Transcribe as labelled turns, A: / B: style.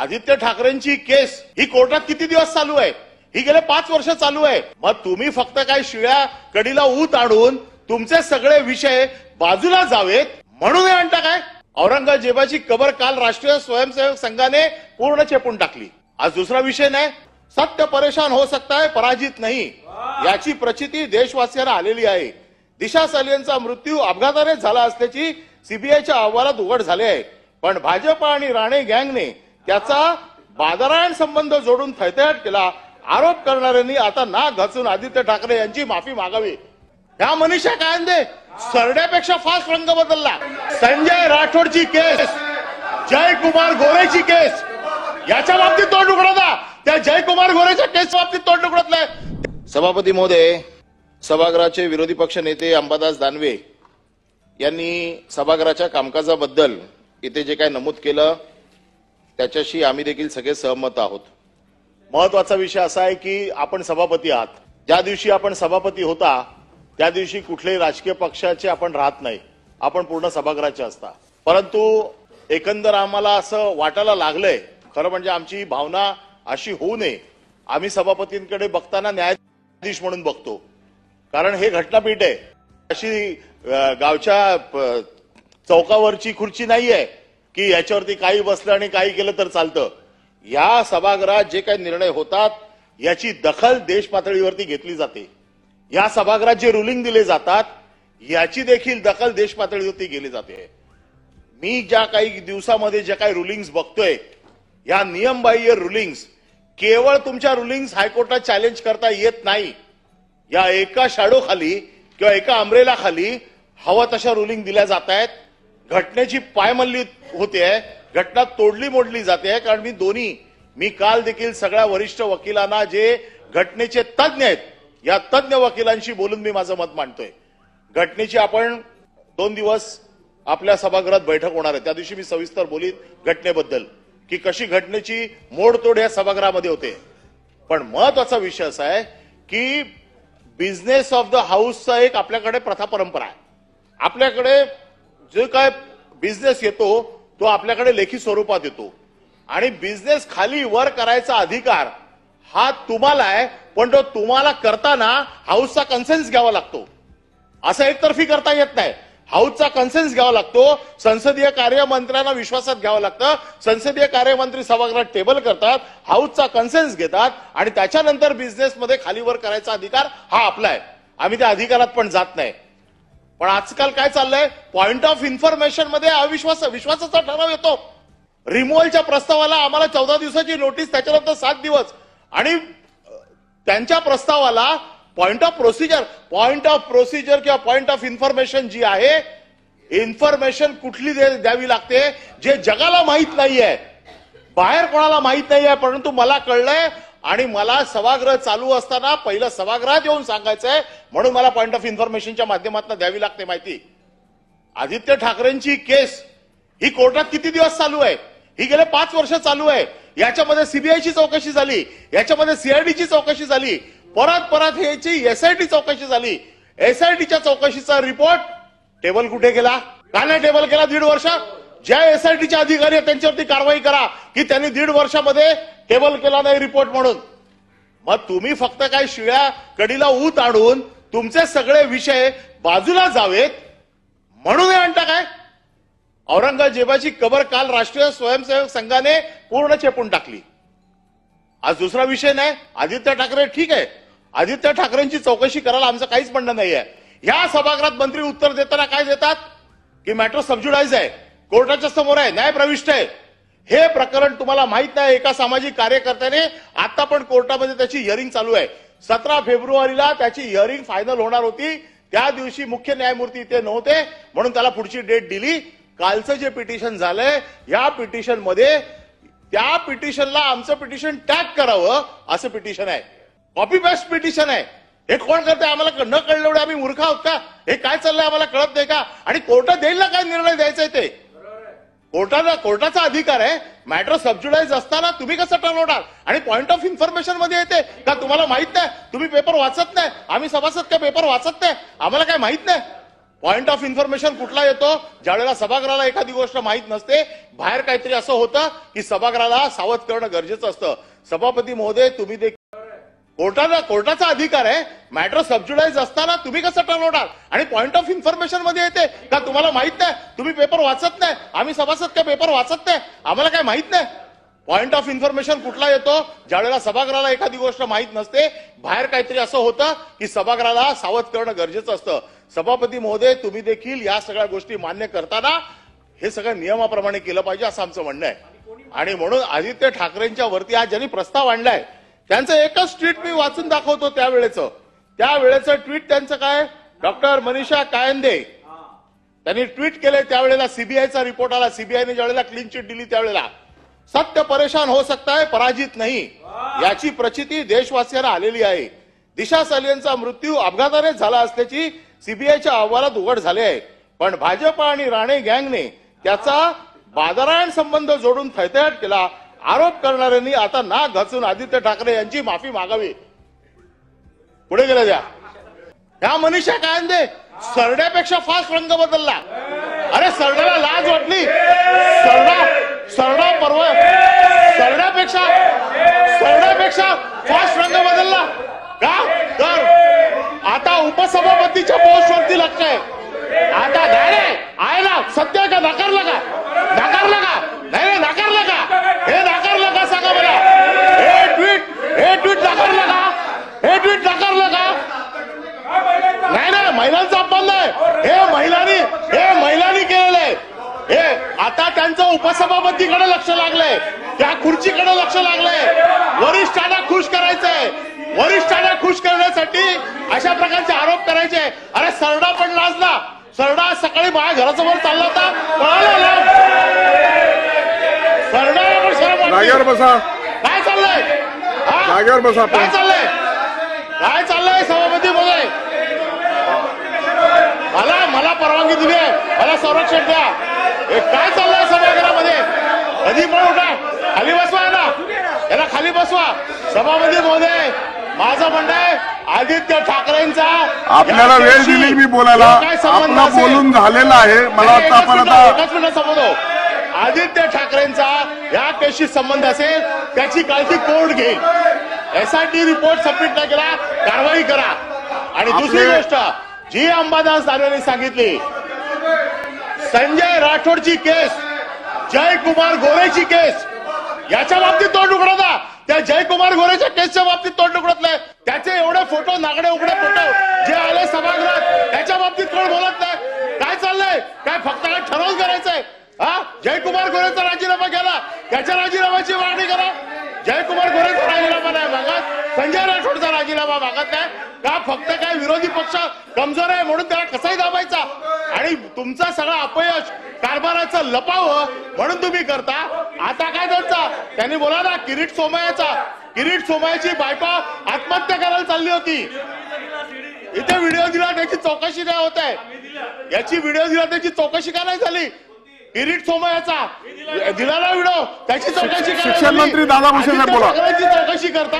A: आदित्य ठाकरेंची केस ही कोर्टात किती दिवस चालू आहे? ही गेले पाच वर्ष चालू आहे. मग तुम्ही फक्त काय शिळ्या कडीला ऊत आणून तुमचे सगळे विषय बाजूला जावेत म्हणून हे म्हणता काय? औरंगजेबाची कबर काल राष्ट्रीय स्वयंसेवक संघाने पूर्ण चेपून टाकली. आज दुसरा विषय नाही. सत्य परेशान हो सकता है पराजित नाही. याची प्रचिती देशवासियांना आलेली आहे. दिशा सालियनचा मृत्यू अपघाताने झाला असल्याची सीबीआयच्या अहवालात उघड झाले आहे. पण भाजप आणि राणे गँगने त्याचा बाजारायण संबंध जोडून थैथयाट केला. आरोप करणाऱ्यांनी आता नाक घासून आदित्य ठाकरे यांची माफी मागावी. ह्या मनीषा कायंदे सरड्यापेक्षा फास्ट रंग बदलला. संजय राठोडची केस जयकुमार गोरेची केस याच्या बाबतीत तोंड उघडता त्या जयकुमार गोरेच्या केस बाबतीत तोंड उघडत नाही. सभापती महोदय सभागृहाचे विरोधी पक्ष नेते अंबादास दानवे यांनी सभागृहाच्या कामकाजाबद्दल इथे जे काय नमूद केलं त्याच्याशी आम्ही देखील सगळे सहमत आहोत. महत्त्वाचा विषय असा आहे की आपण सभापती आहात. ज्या दिवशी आपण सभापती होता त्या दिवशी कुठल्याही राजकीय पक्षाचे आपण राहत नाही. आपण पूर्ण सभागृहाचे असता. परंतु एकंदर आम्हाला असं वाटायला लागलंय खरं म्हणजे आमची भावना अशी होऊ नये. आम्ही सभापतींकडे बघताना न्यायाधीश म्हणून बघतो. कारण हे घटनापीठ आहे. अशी गावच्या चौकावरची खुर्ची नाही आहे की याच्यावरती काही बसलं आणि काही केलं तर चालतं. या सभागृहात जे काही निर्णय होतात याची दखल देश पातळीवरती घेतली जाते. या सभागृहात जे रुलिंग दिले जातात याची देखील दखल देश पातळीवरती गेली जाते. मी ज्या काही दिवसामध्ये ज्या काही रुलिंग्स बघतोय या नियमबाह्य रुलिंग्स केवळ तुमच्या रुलिंग्स हायकोर्टात चॅलेंज करता येत नाही. या एका शाडोखाली किंवा एका अमरेला खाली हवा तशा रुलिंग दिल्या जात आहेत. घटनेची पायमल्ली होते घटना तोडली मोडली जाते कारण मी दोन्ही मी काल देखील सगळ्या वरिष्ठ वकिलांना जे घटनेचे तज्ज्ञ आहेत या तज्ज्ञ वकिलांशी बोलून मी माझं मत मांडतोय. घटनेची आपण दोन दिवस आपल्या सभागृहात बैठक होणार आहे. त्या दिवशी मी सविस्तर बोलीन घटनेबद्दल की कशी घटनेची मोडतोड या सभागृहामध्ये होते. पण महत्त्वाचा विषय असा आहे की बिझनेस ऑफ द हाऊसचा एक आपल्याकडे प्रथा परंपरा आहे. आपल्याकडे जो काय बिझनेस येतो तो आपल्याकडे लेखी स्वरूपात येतो. आणि बिझनेस खाली वर करायचा अधिकार हा तुम्हाला आहे पण तो तुम्हाला करताना हाऊसचा कन्सेन्स घ्यावा लागतो. असं एकतर्फी करता येत नाही. हाऊसचा कन्सेन्स घ्यावा लागतो संसदीय कार्यमंत्र्यांना विश्वासात घ्यावं लागतं संसदीय कार्यमंत्री सभागृहात टेबल करतात हाऊसचा कन्सेन्स घेतात आणि त्याच्यानंतर बिझनेसमध्ये खालीवर करायचा अधिकार हा आपला आहे. आम्ही त्या अधिकारात पण जात नाही. पण आजकाल काय चाललंय? पॉइंट ऑफ इन्फॉर्मेशनमध्ये अविश्वास विश्वासाचा ठराव येतो. रिमोव्हलच्या प्रस्तावाला आम्हाला चौदा दिवसाची नोटीस त्याच्यानंतर सात दिवस. आणि त्यांच्या प्रस्तावाला point of procedure point of procedure किंवा पॉइंट ऑफ इन्फॉर्मेशन जी आहे इन्फॉर्मेशन कुठली दे- द्यावी लागते जे जगाला माहीत नाहीये. बाहेर कोणाला माहीत नाहीये परंतु मला कळलंय आणि मला सभागृह चालू असताना पहिलं सभागृहात येऊन सांगायचंय म्हणून मला पॉईंट ऑफ इन्फॉर्मेशनच्या माध्यमातून द्यावी लागते माहिती. आदित्य ठाकरेंची केस ही कोर्टात किती दिवस चालू आहे? ही गेले पाच वर्ष चालू आहे. याच्यामध्ये सीबीआयची चौकशी झाली. याच्यामध्ये सीआयडीची चौकशी झाली. परत परत ह्याची एसआयटी चौकशी झाली. एसआयटीच्या चौकशीचा रिपोर्ट टेबल कुठे गेला? का नाही टेबल केला दीड वर्ष. ज्या एसआयटीचे अधिकारी आहेत त्यांच्यावरती कारवाई करा की त्यांनी दीड वर्षामध्ये टेबल केला नाही रिपोर्ट म्हणून. मग तुम्ही फक्त काय शिळ्या कडीला ऊत आणून तुमचे सगळे विषय बाजूला जावेत म्हणून हे आणता काय? औरंगजेबाची कबर काल राष्ट्रीय स्वयंसेवक संघाने पूर्ण चेपून टाकली. आज दुसरा विषय नाही. आदित्य ठाकरे ठीक आहे. आदित्य ठाकरेंची चौकशी करायला आमचं काहीच म्हणणं नाही आहे ह्या सभागृहात मंत्री उत्तर देताना काय देतात? की मॅटर सबज्युडाईज आहे. कोर्टाच्या समोर आहे. न्याय प्रविष्ट आहे. हे प्रकरण तुम्हाला माहीत नाही एका सामाजिक कार्यकर्त्याने आता पण कोर्टामध्ये त्याची हिअरिंग चालू आहे. सतरा फेब्रुवारीला त्याची हिअरिंग फायनल होणार होती. त्या दिवशी मुख्य न्यायमूर्ती इथे नव्हते म्हणून त्याला पुढची डेट दिली. कालचं जे पिटिशन झालंय या पिटिशनमध्ये त्या पिटिशनला आमचं पिटिशन टॅग करावं असं पिटिशन आहे. कॉपी पेस्ट पिटिशन आहे. हे कोण करते आम्हाला न कळलं एवढे आम्ही मूर्ख आहोत का? हे काय चाललंय आम्हाला कळत नाही का? आणि कोर्टात देईल ना काय निर्णय द्यायचा आहे ते? कोर्टाचा कोर्टाचा अधिकार आहे. मॅटर सबज्युडाईज असताना तुम्ही कसं ठरवणार आणि पॉईंट ऑफ इन्फॉर्मेशनमध्ये येते का तुम्हाला माहीत नाही? तुम्ही पेपर वाचत नाही. आम्ही सभासद काय पेपर वाचत नाही. आम्हाला काय माहीत नाही? पॉईंट ऑफ इन्फॉर्मेशन कुठला येतो? ज्यावेळेला सभागृहाला एखादी गोष्ट माहीत नसते बाहेर काहीतरी असं होतं की सभागृहाला सावध करणं गरजेचं असतं. सभापती महोदय तुम्ही देखील कोर्टाचा कोर्टाचा अधिकार आहे. मॅटर सबज्युडाईज असताना तुम्ही कसं ठरवणार आणि पॉईंट ऑफ इन्फॉर्मेशनमध्ये येते का तुम्हाला माहीत नाही? तुम्ही पेपर वाचत नाही. आम्ही सभासद काय पेपर वाचत नाही? आम्हाला काय माहीत नाही? पॉइंट ऑफ इन्फॉर्मेशन कुठला येतो? ज्यावेळेला सभागृहाला एखादी गोष्ट माहीत नसते बाहेर काहीतरी असं होतं की सभागृहाला सावध करणं गरजेचं असतं. सभापती महोदय तुम्ही देखील या सगळ्या गोष्टी मान्य करताना हे सगळं नियमाप्रमाणे केलं पाहिजे असं आमचं म्हणणं आहे. आणि म्हणून आदित्य ठाकरेंच्या वरती आज ज्यांनी प्रस्ताव आणलाय त्यांचं एकच ट्विट मी वाचून दाखवतो त्यावेळेचं. त्यावेळेचं ट्विट त्यांचं काय? डॉक्टर मनीषा कायंदे त्यांनी ट्विट केले त्यावेळेला सीबीआयचा रिपोर्ट आला. सीबीआयने ज्यावेळेला क्लीन चिट दिली त्यावेळेला. सत्य परेशान हो सकता है पराजित नाही. याची प्रचिती देशवासियांना आलेली आहे. दिशा सालियनचा मृत्यू अपघाताने झाला असल्याची सीबीआयच्या अहवालात उघड झाले आहे. पण भाजप आणि राणे गँगने त्याचा बाजारायण संबंध जोडून थैथयाट केला. आरोप करणाऱ्यांनी आता नाक घासून आदित्य ठाकरे यांची माफी मागावी. पुढे गेल्या द्या. ह्या मनीषा कायंदे सरड्यापेक्षा फास्ट रंग बदलला. अरे सरड्याला लाज वाटली. सरडा सरडा पर्व सरड्यापेक्षा सरड्यापेक्षा फास्ट रंग बदलला. का? तर आता उपसभापतीच्या पोस्टवरती लक्ष आहे. आता नाही आहे ना सत्य का? नाकारलं का नाकारलं का नाही नाही नाकारलं का हे नाकारलं का सांगा मला हे ट्विट हे ट्विट नाकारलं का हे ट्विट नाकारलं का नाही नाही महिलांचा अपमान नाही हे महिलांनी हे महिलांनी केलेलं आहे हे आता त्यांचं उपसभापतीकडे लक्ष लागलंय त्या खुर्चीकडे लक्ष लागलंय वरिष्ठांना खुश करायचंय. वरिष्ठांना खुश करण्यासाठी अशा प्रकारचे आरोप करायचे. अरे सरडा पण लाजला. सरडा सकाळी माझ्या घरासमोर चालला होता. पळाला.
B: जागेवर बसा.
A: काय चाललंय?
B: जागेवर बसा.
A: काय चाललंय? काय चाललंय सभापती महोदय? मला मला परवानगी दिली आहे. मला संरक्षण द्या. हे काय चाललंय सभागृहामध्ये? कधी पण उठा. खाली बसवा ना याला खाली बसवा. सभापती महोदय माझं म्हणणं आहे आदित्य ठाकरेंचा
B: आपल्याला वेळ दिली मी बोलायला.
A: जो काय संबंध
B: आपला बोलून झालेला आहे. मला वाटतं आपण आता
A: आदित्य ठाकरेंचा या केसशी संबंध असेल त्याची काळजी कोर्ट घेईल? एसआयटी रिपोर्ट सबमिट नाही केला कारवाई करा. आणि दुसरी गोष्ट जी अंबादास दानवेंनी सांगितली संजय राठोडची केस जयकुमार गोरेची केस याच्या बाबतीत तोंड उघडत त्या जयकुमार गोरेच्या केसच्या बाबतीत तोंड उघडत नाही. त्याचे एवढे फोटो नागडे उघडे फोटो जे आले सभागृहात त्याच्या बाबतीत कोण बोलत नाही. काय चाललंय? काय फक्त काय ठरवून करायचंय? हा? जयकुमार गोरेचा राजीनामा केला. त्याच्या राजीनाम्याची मागणी करा जयकुमार गोरेचा राजीनामा नाही मागत संजय राठोडचा राजीनामा मागत नाही का फक्त काय विरोधी पक्ष कमजोर आहे म्हणून त्याला कसाही दाबायचा. आणि तुमचा सगळा अपयश कारभाराचं लपावं म्हणून तुम्ही करता. आता काय त्यांचा? त्यांनी बोला ना किरीट सोमयाचा किरीट सोमयाची बायको आत्महत्या करायला चालली होती. इथे व्हिडिओ दिला त्याची चौकशी नाही होत आहे? याची व्हिडिओ दिला त्याची चौकशी का नाही झाली? किरीट सोमयाचा दिला ना व्हिडिओ त्याची चौकशी
B: शिक्षण? मंत्री दादा भुसे
A: चौकशी करता.